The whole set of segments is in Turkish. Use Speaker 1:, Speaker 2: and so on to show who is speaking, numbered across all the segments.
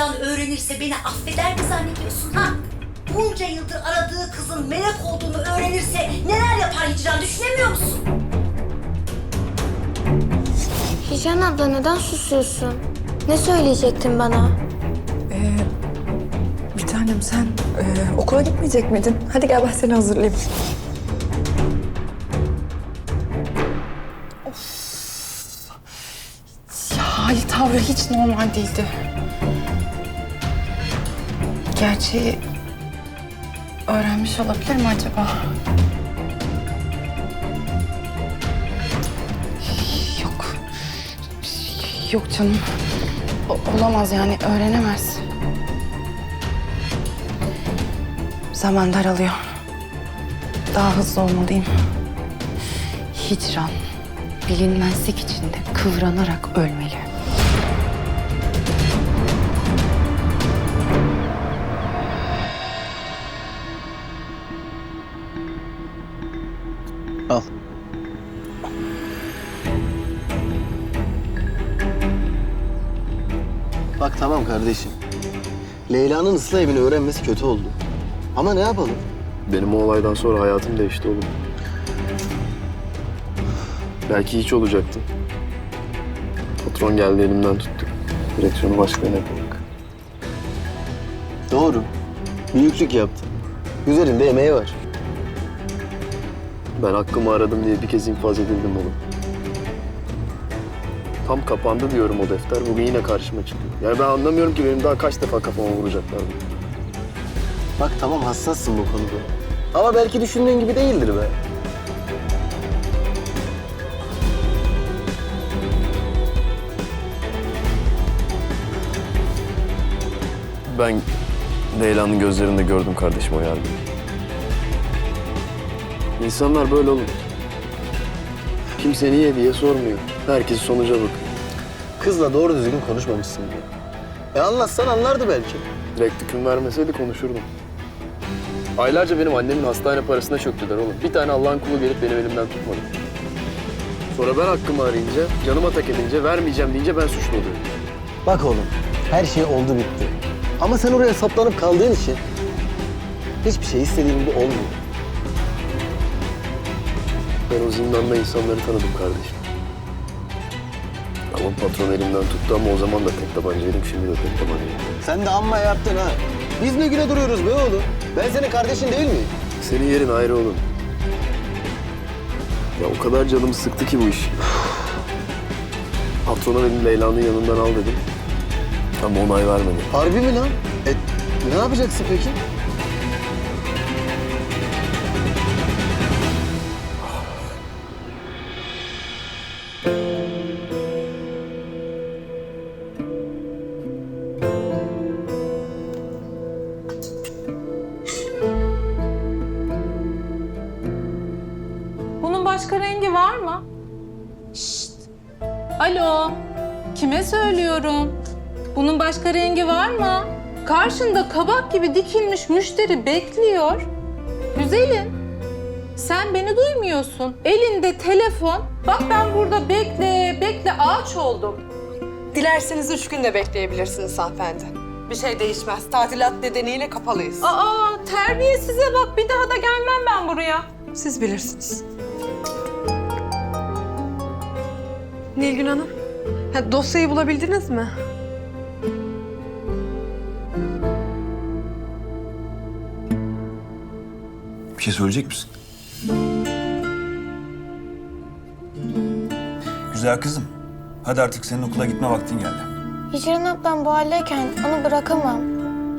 Speaker 1: Hicran öğrenirse beni affeder mi zannediyorsun ha? Bunca yıldır aradığı kızın melek olduğunu öğrenirse neler yapar Hicran düşünemiyor musun?
Speaker 2: Hicran abla neden susuyorsun? Ne söyleyecektin bana?
Speaker 3: Ee, bir tanem sen e, okula gitmeyecek miydin? Hadi gel ben seni hazırlayayım. Of. Ya hali tavrı hiç normal değildi. Gerçeği öğrenmiş olabilir mi acaba? Yok. Yok canım. O- olamaz yani öğrenemez. Zaman daralıyor. Daha hızlı olmalıyım. Hicran bilinmezlik içinde kıvranarak ölmeli.
Speaker 4: Kardeşim. Leyla'nın ıslah evini öğrenmesi kötü oldu. Ama ne yapalım?
Speaker 5: Benim o olaydan sonra hayatım değişti oğlum. Belki hiç olacaktı. Patron geldi elimden tuttu. Direksiyonu başka yöne bırak.
Speaker 4: Doğru. Büyüklük yaptı. Üzerinde emeği var.
Speaker 5: Ben hakkımı aradım diye bir kez infaz edildim oğlum. Tam kapandı diyorum o defter. Bugün yine karşıma çıkıyor. Yani ben anlamıyorum ki benim daha kaç defa kafama vuracaklar.
Speaker 4: Bak tamam hassassın bu konuda. Ama belki düşündüğün gibi değildir be.
Speaker 5: Ben Leyla'nın gözlerinde gördüm kardeşim o yargıyı. İnsanlar böyle olur. Kimse niye diye sormuyor. Herkes sonuca bakıyor.
Speaker 4: Kızla doğru düzgün konuşmamışsın diye. E anlatsan anlardı belki.
Speaker 5: Direkt hüküm vermeseydi konuşurdum. Aylarca benim annemin hastane parasına çöktüler oğlum. Bir tane Allah'ın kulu gelip benim elimden tutmadı. Sonra ben hakkımı arayınca, canıma tak edince, vermeyeceğim deyince ben suçlu oluyorum.
Speaker 4: Bak oğlum, her şey oldu bitti. Ama sen oraya saplanıp kaldığın için hiçbir şey istediğin gibi olmuyor.
Speaker 5: Ben o zindanda insanları tanıdım kardeşim. Ama patron elimden tuttu ama o zaman da tek tabancaydım, şimdi de tek tabancayım.
Speaker 4: Sen de amma yaptın ha. Biz ne güne duruyoruz be oğlum? Ben senin kardeşin değil miyim?
Speaker 5: Senin yerin ayrı oğlum. Ya o kadar canımı sıktı ki bu iş. Patrona dedim Leyla'nın yanından al dedim. Ama onay vermedi.
Speaker 4: Harbi mi lan? E, ne yapacaksın peki?
Speaker 6: Alo. Kime söylüyorum? Bunun başka rengi var mı? Karşında kabak gibi dikilmiş müşteri bekliyor. Güzelim. Sen beni duymuyorsun. Elinde telefon. Bak ben burada bekle, bekle ağaç oldum.
Speaker 7: Dilerseniz üç gün de bekleyebilirsiniz hanımefendi. Bir şey değişmez. Tatilat nedeniyle kapalıyız.
Speaker 6: Aa terbiyesize bak bir daha da gelmem ben buraya.
Speaker 7: Siz bilirsiniz. Nilgün Hanım, ha, dosyayı bulabildiniz mi?
Speaker 8: Bir şey söyleyecek misin? Güzel kızım. Hadi artık senin okula gitme vaktin geldi.
Speaker 2: Hicran ablam bu haldeyken onu bırakamam.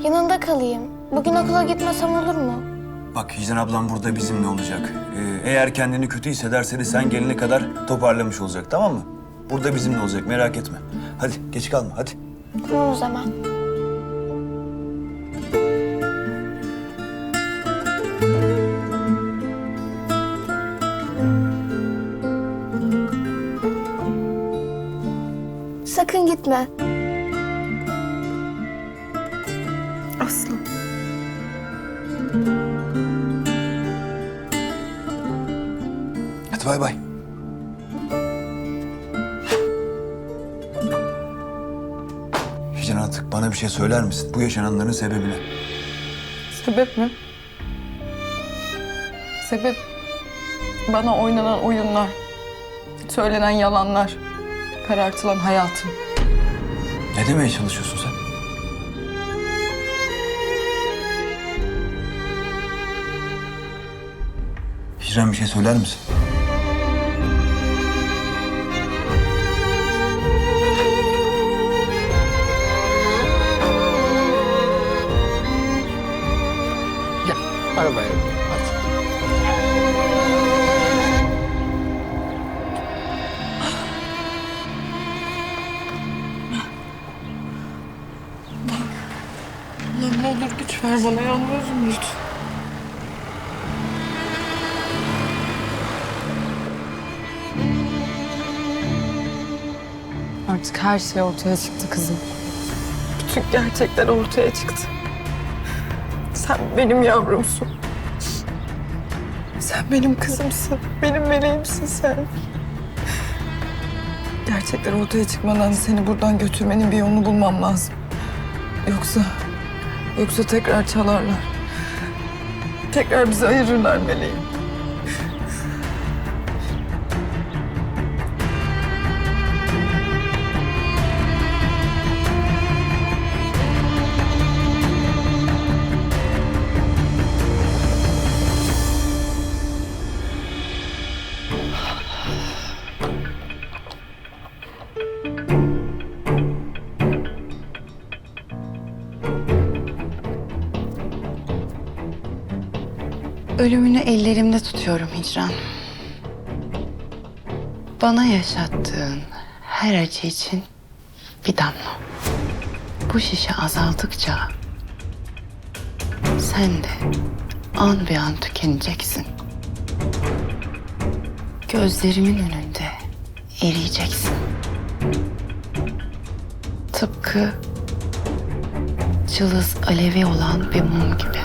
Speaker 2: Yanında kalayım. Bugün okula gitmesem olur mu?
Speaker 8: Bak Hicran ablam burada bizimle olacak. Ee, eğer kendini kötü hissederse de sen gelene kadar toparlamış olacak tamam mı? Burada bizimle olacak merak etme. Hadi geç kalma hadi.
Speaker 2: Tamam o zaman. Sakın gitme.
Speaker 3: Aslı.
Speaker 8: Hadi bay bay. Bana bir şey söyler misin? Bu yaşananların sebebini.
Speaker 3: Sebep mi? Sebep bana oynanan oyunlar, söylenen yalanlar, karartılan hayatım.
Speaker 8: Ne demeye çalışıyorsun sen? Hicran bir şey söyler misin?
Speaker 3: Ver bana yalvarırım lütfen. Artık her şey ortaya çıktı kızım. Bütün gerçekler ortaya çıktı. Sen benim yavrumsun. Sen benim kızımsın. Benim meleğimsin sen. Gerçekler ortaya çıkmadan seni buradan götürmenin bir yolunu bulmam lazım. Yoksa... Yoksa tekrar çalarlar. Tekrar bizi ayırırlar meleğim.
Speaker 9: Ölümünü ellerimde tutuyorum Hicran. Bana yaşattığın her acı için bir damla. Bu şişe azaldıkça sen de an be an tükeneceksin. Gözlerimin önünde eriyeceksin. Tıpkı cılız alevi olan bir mum gibi.